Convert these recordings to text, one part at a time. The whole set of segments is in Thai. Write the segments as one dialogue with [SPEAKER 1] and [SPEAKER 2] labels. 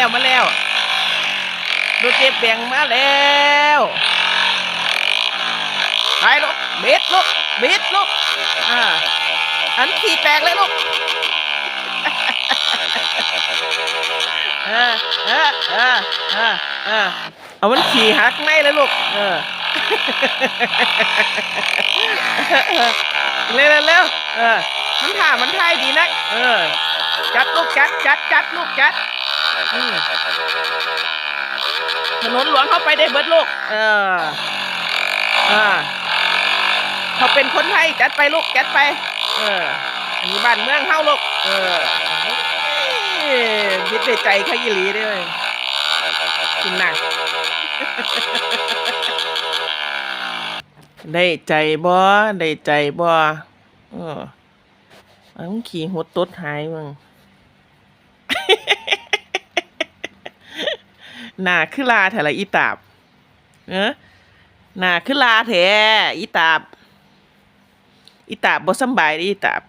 [SPEAKER 1] แล้วมาแล้วรถเจ็บแบงมาแล้วไปลูกเบ็ดลูกเบ็ดลูกอ่าอันขี่แตกเลยลูกเออเออเออเออเออเอามันขี่หักในเลยลูก เออเร็วเร็วเออมันท่ามันท่ายดีนัก เออ จัดลูกจัดจัดจัดลูกจัด ถนนหลวงเข้าไปได้เบิดลูก เออ อ่าเขาเป็นคนไทยจัดไปลูกจัดไป เออ อันนี้บ้านเมืองเฮาลูก เออเอ้ยยึดในใจเขาอีหลีเด้วยคุณน่ะได้ใจบ่ได้ใจบ่เออเอามึงขี่หดตดหายมึง หนาคือลาแถละอีตาบเออหนาคือลาแถอีตาบ อีตาบบ่สบายด้อีตาบ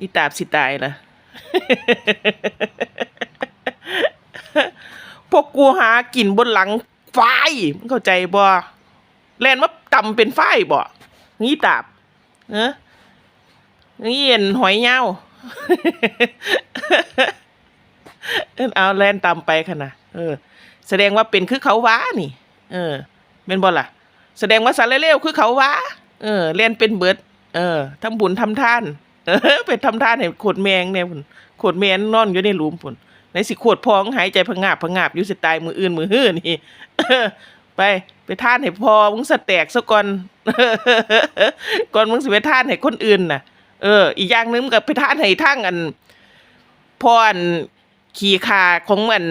[SPEAKER 1] อีตาบสิตายละพวกกูหากินบนหลังไฟมึงเข้าใจบ่แลนว่าต่ำเป็นไฟบ่งี้ตาบเออนี่เห็นหอยเงา เอิ้นเอาแลนตามไปขนาดเออ แสดงว่าเป็นคือเขาว้านี่ เออเป็นบ่ล่ะ แสดงว่าสารเลวคือเขาว้า เออเรียนเป็นเบิด เออทำบุญทำท่าน เออไปทำท่านให้โขดแมงเนี่ยพุ่นโขดแมงนอนอยู่ในหลุมพุ่นในสิโขดพองหายใจพงาบพงาบอยู่สิตายมืออื่นมือฮื้อนี่ไปไปท่านให้พอมึงสแตกซะก่อนก่อนมึงสิไปทานให้คนอื่นน่ะ เออ อีกอย่างนึงมึงก็ไปท่านให้ทั้งอันพออัน ขี่ขาของมัน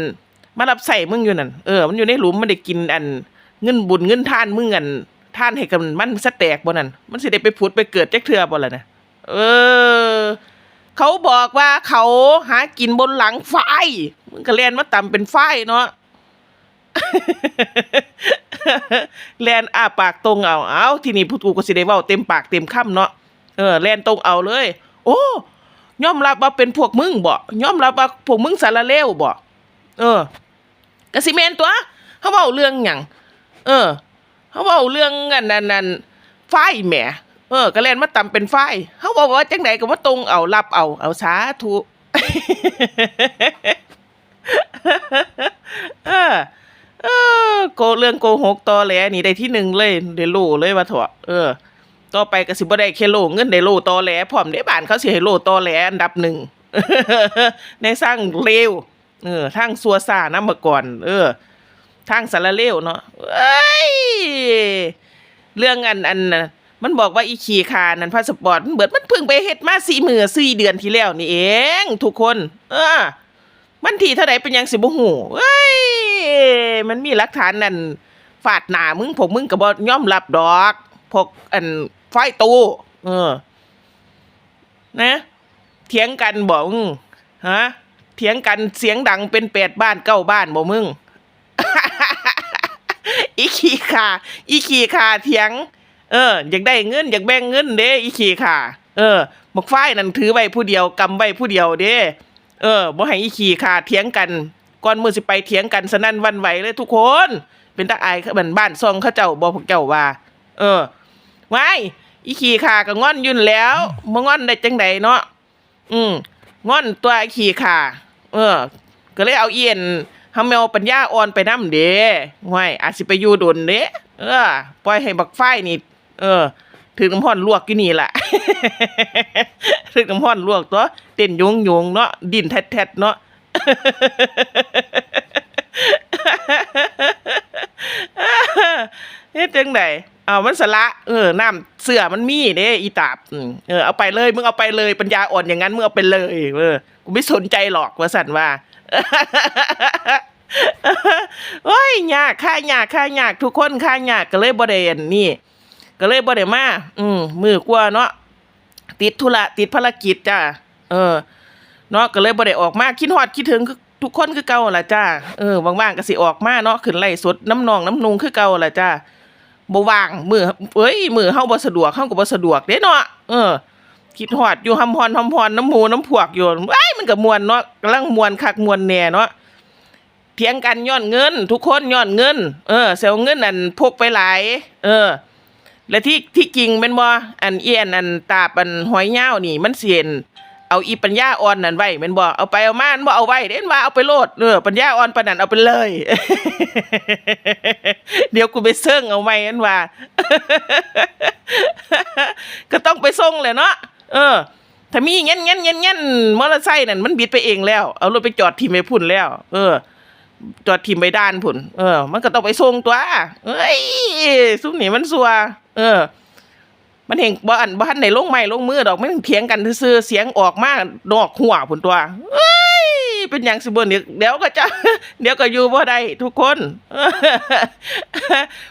[SPEAKER 1] มารับใส่มึงอยู่นั่นเออมันอยู่ในหลุมมันได้กินอันเงินบุญเงินท่านมึงอันท่านให้กับมันสแตกบ่นั่นมันสิได้ไปผุดไปเกิดแจักเทื่อบ่ล่ะนะเออ เขาบอกว่าเขาหากินบนหลังไฟมึงก็เรียนมาต่ำเป็นไฟเนาะแลนอ้าปากตรงเอา เอาทีนี้พูดกูก็สิได้เว้าเต็มปากเต็มคำเนาะ เออแลนตรงเอาเลย โอ้ ยอมรับว่าเป็นพวกมึงบ่ยอมรับว่าพวกมึงสารเลวบ่เออกะสิแมนตัวเขาเว้าเรื่องหยังเออเขาเว้าเรื่องอันนั้นนั้นไฟแหมเออก็แล่นมาตำเป็นไฟเขาบอกว่าจังไดก็ว่าตรงเอารับเอาเอาสาธุเออเออโกเรื่องโกหกตอแหลนี่ได้ที่หนึ่งเลยได้โลเลยว่าเถอะเออ ต่อไปก็สิบ่ได้แค่โลเงินได้โลตอแหลพร้อมได้บ้านเขาสิให้โลตอแหลอันดับหนึ่งในสร้างเลวเออทางซัวซานํมาก่อน เออ ทางสารเลวเนาะเอ้ยเรื่องอันอันน่ะมันบอกว่าอีขี่คานันพาสปอร์ตมันเบิดมันเพิ่งไปเฮ็ดมาสี่มือสี่เดือนที่แล้วนี่เอง ทุกคน เออมันทีเท่าใดเป็นยังสิบ่ฮู้เอ้ยมันมีหลักฐานนั่นฟาดหนามึงพวกมึงก็บ่ยอมรับดอกพกอัน ไฟตูเออ นะเถียงกันบ่มึงฮะเถียงกันเสียงดังเป็นแปดบ้านเก้าบ้านบ่มึงอีขี่ขาอีขี่ขาเถียง เออ อยากได้เงินอยากแบ่งเงินเด้อีขี่ขาเออหมกฝ้ายนั่นถือไว้ผู้เดียวกำไว้ผู้เดียวเด้เออบ่ให้อีขี่ขาเถียงกันก่อนมือสิไปเถียงกันสนั่นวันไหวเลยทุกคน เป็นตาอายเหมือนบ้านซองเขาเจ้าบ่พวกเจ้าว่า เออ ไว้อีขี่ขาก็งอนยุ่นแล้วบ่งอนได้จังใดเนาะอืมงอนตัวขี่ขาเออ ก็เลยเอาเอียนเฮาแมวปัญญาอ่อนไปน้ำเด้ห้วยอาจสิไปอยู่ดนเด้เออ ปล่อยให้บักไฟนี่ เออ ถึงน้ำห้อนลวกอยู่นี่แหละถึงน้ำห้อนลวกตัวเต้นยงยงเนาะดินแทดๆเนาะเฮ็ดจังได เอามันสละเออน้ำเสื้อมันมีเด้อีตาบเออเอาไปเลยมึงเอาไปเลยปัญญาอ่อนอย่างนั้นมึงเอาไปเลยเออกูไม่สนใจหรอกว่าสันว่าโอ้ยยากค่ายากค่ายากทุกคนค่ายากก็เลยบ่ได้นนี่ ก็เลยบ่ได้มาอืมมือกว่าเนาะติดธุระติดภารกิจจ้าเออเนาะก็เลยบ่ได้ออกมาคิดฮอดคิดถึงทุกคนคือเก่าล่ะจ้าเออว่างๆก็สิออกมาเนาะขึ้นไล่สดน้ำนองน้ำนุงคือเก่าล่ะจ้า บ่ว่างมือเอ้ยมือเฮาบ่สะดวกเฮาก็บ่สะดวกเด้เนาะเออคิดฮอดอยู่หำฮอนหำฮอนน้ำหมูน้ำพวกอยู่ว้ยมันก็มวนเนาะกำลังมวนคักมวนแน่เนาะเถียงกันย้อนเงิน ทุกคนย้อนเงิน เออเสียเงินอันพกไปหลาย เออ และที่ที่จริงเป็นบ่อันเอียนอันตาปันหอยเหย้านี่มันเสียน เอาอีปัญญาอ่อนนั่นไว้แม่นบ่เอาไปเอามาอันบ่เอาไว้เด่นว่าเอาไปโลดเออปัญญาอ่อนปานนั้นเอาไปเลย เดี๋ยวกูไปเซิ่งเอาใหม่อันว่า ก็ต้องไปส่งแหละเนาะเออ ถ้ามีเงี้ยเงี้ยเงี้ยเงี้ยมอเตอร์ไซค์นั่นมันบิดไปเองแล้ว เอารถไปจอดทีมไปพุ่นแล้ว เออจอดทีมไปด้านพุ่นเออ มันก็ต้องไปส่งตัว เอ้ย ซุ้มนี่มันสัว เออ มันเห็นบ่อันบ่ทันได้ลงไม้ลงมือดอกมันเถียงกันซื่อเสียงออกมานอกหัวพุ่นตัวเอ้ยเป็นหยังสิบ่เนี่ยเดี๋ยวก็จะเดี๋ยวก็อยู่บ่ได้ทุกคน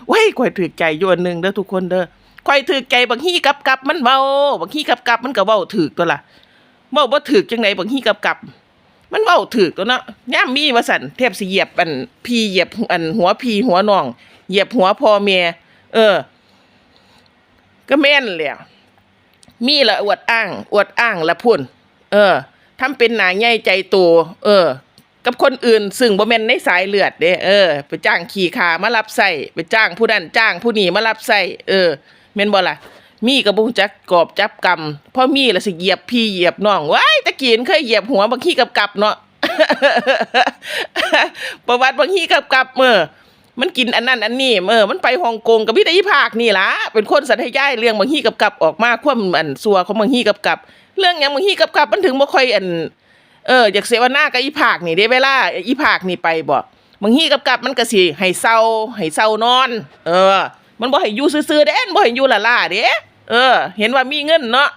[SPEAKER 1] เว้ยข่อยถือใจอยู่อันหนึงเด้อทุกคนเด้อข่อยถือใจบางฮีกับกับมันเว้าบางฮีกับกับมันก็เว้าถูกตัวล่ะเว้าบ่ถูกจังไดบางฮีกับกับมันเว้าถูกตัวเนาะย่ามมีว่าสั่นเทบสิเหยียบอันพี่เหยียบอันหัวพี่หัวน้องเหยียบหัวพ่อแม่เออ ก็แม่นแหละมีละอวดอ้าง อวดอ้างละพุ่น เออทำเป็นหนาใหญ่ใจโตเออ กับคนอื่น ซึ่งบ่แม่นในสายเลือดเด้เออ ไปจ้างขี่ขามารับใส่ไปจ้างผู้นั้นจ้างผู้นี้มารับใส่เออแม่นบ่ล่ะมีกระบุงจักกอบจับกรรมพอมีละสิเหยียบพี่เหยียบน้องว้ายตะกี้นเคยเหยียบหัวบางขี้กับกับเนาะประวัติบางขี้กับกับเมื่อ มันกินอันนั้นอันนี้เออมันไปฮ่องกงกับพี่ตะอีภาคนี่ล่ะเป็นคนสัตยายเรื่องบางขี้กับกับออกมาความอันซัวของบางขี้กับกับ เรื่องหยังบางขี้กับกับมันถึงบ่ค่อยอันเอออยากเสวนากับอีภาคนี่เด้เวลาอีภาคนี่ไปบ่บางทีกับกับมันก็สิให้เศร้าให้เศร้านอน เออ มันบ่ให้อยู่ซื่อๆเด้นบ่ให้อยู่ละล่าเด้เออ เห็นว่ามีเงินเนาะ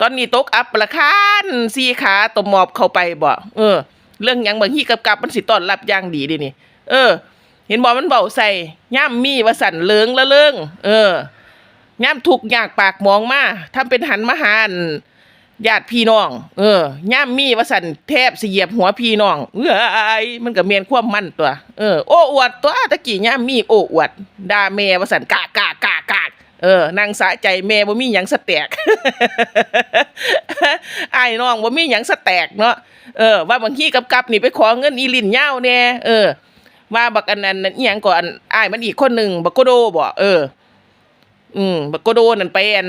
[SPEAKER 1] ตอนนี้ตกอับราคานสี่ขาตบหมอบเข้าไปบ่เออ เรื่องยังบางทีกับกับมันสิต้อนรับอย่างดีดินี่ เออ เห็นบ่มันเบาใส่ย่ามมีว่าสั่นเลิงละเลิงเออย่ามทุกข์ยากปากมองมาทำเป็นหันมาหาอันญาติพี่น้อง เออย่ามมีว่าสันแทบเหยียบหัวพี่น้อง เอ้ยมันก็เมียนความมั่นตัว เออโอ้อวดตัวตะกี้ย่ามมีโอ้อวดด่าแม่ว่าสันกากากากากเออนางสะใจแม่บ่มีหยังสแตกไอ้น้องบ่มีหยังสแตกเนาะเออว่าบางทีกับกับนี่ไปขอเงินอีลินเย้าแน่เออ ว่าบักอันนั้นอีหยังก่อนอ้ายมันอีกคนหนึ่งบักโกโดบ่เออ อืมบักโกโดนั่นไปอัน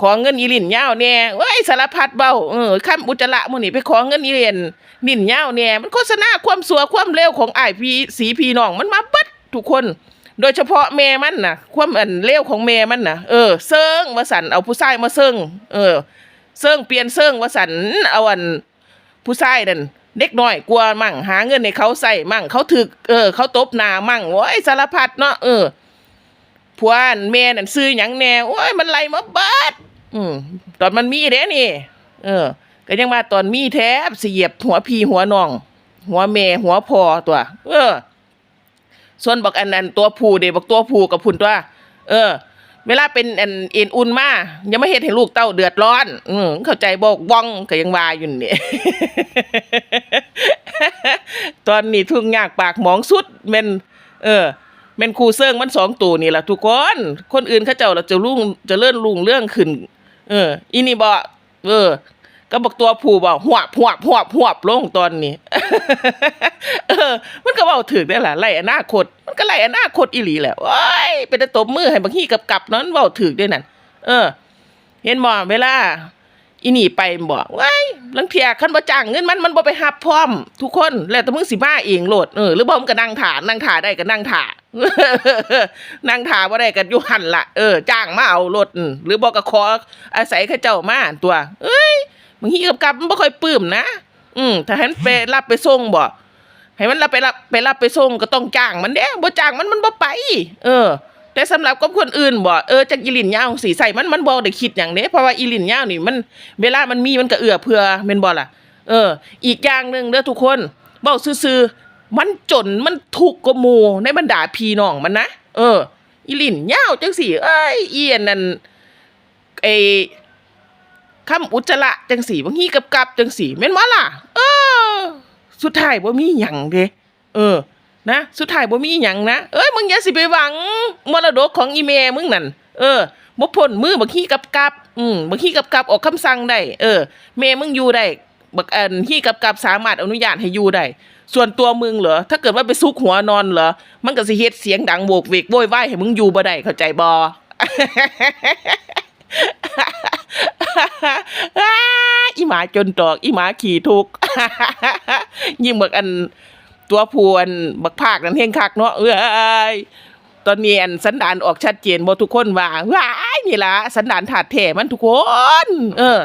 [SPEAKER 1] ขอเงินอีลินยาวแน่เว้ยสารพัดเบาเออข้ามอุจจาระมื้อนี้ไปขอเงินอีเลียนลินยาวแน่มันโฆษณาความสัวความเลวของอ้ายพี่สีพี่น้องมันมาเบิดทุกคน โดยเฉพาะแม่มันน่ะ ความอันเลวของแม่มันน่ะเออเซิงว่าสันเอาผู้ชายมาเซิงเออเซิงเปลี่ยนเซิงว่าสันเอาอันผู้ชายนั่น เด็กน้อยกลัวมั่งหาเงินให้เขาใส่มั่ง เขาถึกเออ เขาตบหน้ามั่งโอ้ยสารพัดเนาะเออผัวอันแม่นั่นซื้อหยังแน่โอ้ยมันไล่มาเบิดอืมตอนมันมีเด้นี่ เออ ก็ยังมาตอนมีแทบเหยียบหัวพี่หัวน้อง หัวแม่หัวพ่อตัว เออ ส่วนบอกอันนั้นตัวผู้เด้บอกตัวผู้กับพุ่นตัว เออ เวลาเป็นอันเอ็นอุ่นมากยังไม่เห็นให้ลูกเต้าเดือดร้อน อืมเข้าใจบอกว่องก็ยังวาอยู่นี่ ตอนนี้ทุ่งยากปากหมองสุดเม่นเออเมนครูเซิงมันสองตัวนี่แหละทุกคน คนอื่นเขาเจ้าเราจะรุ่งจะเลื่อนลุงเรื่องขึ้น เออ อินี่บอเออ ก็บอกตัวผู้บ่หวบหวบหวบหวบลงตอนนี้ เออ มันก็เว้าถึกได้ล่ะไล่อนาคต มันก็ไล่อนาคตอีหลีแหละโอ้ยเป็นต่ตบมือให้บางทีกับกับนั้นเว้าถึกด้นั่นเออ เห็นบ่เวลาอีนี่ไปบอกว้ายลังเทียคันบ่จ้างเงินมันมันบ่ไปหับพร้อม ทุกคนแล้วแต่มึงสิมาเองโหลดเออหรือบ่มก็นั่งถ่านั่งถ่าได้ก็นั่งถ่านั่งถ่าบ่ได้ก็อยู่หันละเออจ้างมาเอาโหลดหรือบ่ก็ขออาศัยเขาเจ้ามาตัว เอ้ย บางทีกับกับมันบ่ค่อยปลื้มนะอืมถ้าให้มันไปรับไปส่งบ่ให้มันรับไปรับไปรับไปส่งก็ต้องจ้างมันเด้บ่จ้างมันมันบ่ไป เออ แต่สำหรับกับคนอื่นบ่เออจากอีลินยาวสีใส่มันมันบ่ได้คิดอย่างเด้เพราะว่าอีลินยาวนี่มัน เวลามันมีมันก็เอื้อเพื่อแม่นบ่ล่ะ เออ อีกอย่างหนึ่งเด้อทุกคนเว้าซื่อๆมันจนมันทุกกว่าหมู่ในบรรดาพี่น้องมันนะเออ อีลินยาวจังสี่เอ้ยเอียนนั่นไอ้ คำอุจจระจังสีบางทีกับกับจังสีแม่นบ่ล่ะ เออ สุดท้ายบ่มีหยังเด้เออ นะ สุดท้ายบ่มีหยังนะ เอ้ยมึงอย่าสิไปหวังมรดกของอีเมมึงนั่น เออบ่พ้นมือบักขี้กับกับอืมบักขี้กับกับออกคำสั่งได้ เออแม่มึงอยู่ได้บักอันขี้กับกับสามารถอนุญาตให้อยู่ได้ ส่วนตัวมึงเหรอ ถ้าเกิดว่าไปซุกหัวนอนเหรอ มันก็สิเฮ็ดเสียงดังโวกเวกโวยวายให้มึงอยู่บ่ได้เข้าใจบ่ อีหมาจนตอกอีหมาขี่ทุกยิ่งบักอันตัวพวนบักภาคนั้นเฮงคักเนาะเอ้ยตอนนี้อันสันดานออกชัดเจนบ่ทุกคนว่าว้ายนี่ล่ะสันดานถาดแท้มันทุกคน เออ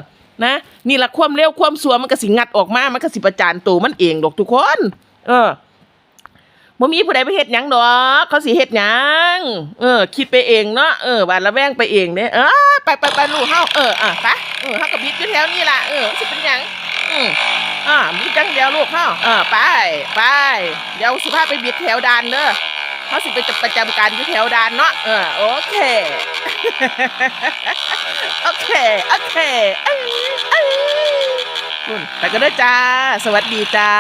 [SPEAKER 1] นะนี่ละความเร็วความสัวมันก็สิงัดออกมามันก็สิประจานตัวมันเองดอกทุกคน เออ บ่มีผู้ใดไปเฮ็ดหยังดอกเขาสิเฮ็ดหยังเออ คิดไปเองเนาะเออบานละแวงไปเองเด้เออไปไปไปลูกเฮาเอออะไปเออเฮาก็บิดอยู่แถวนี้ล่ะเออสิเป็นหยังอืมอ่าบิดจังเดียวลูกเฮาเออไปไปเดี๋ยวสิพาไปบิดแถวดานเด้อเฮาสิไปจัดประจำการอยู่แถวดานเนาะเออโอเคโอเคโอเคเอ้ยเอ้ยอืมไปกันเด้จ้า สวัสดีจ้า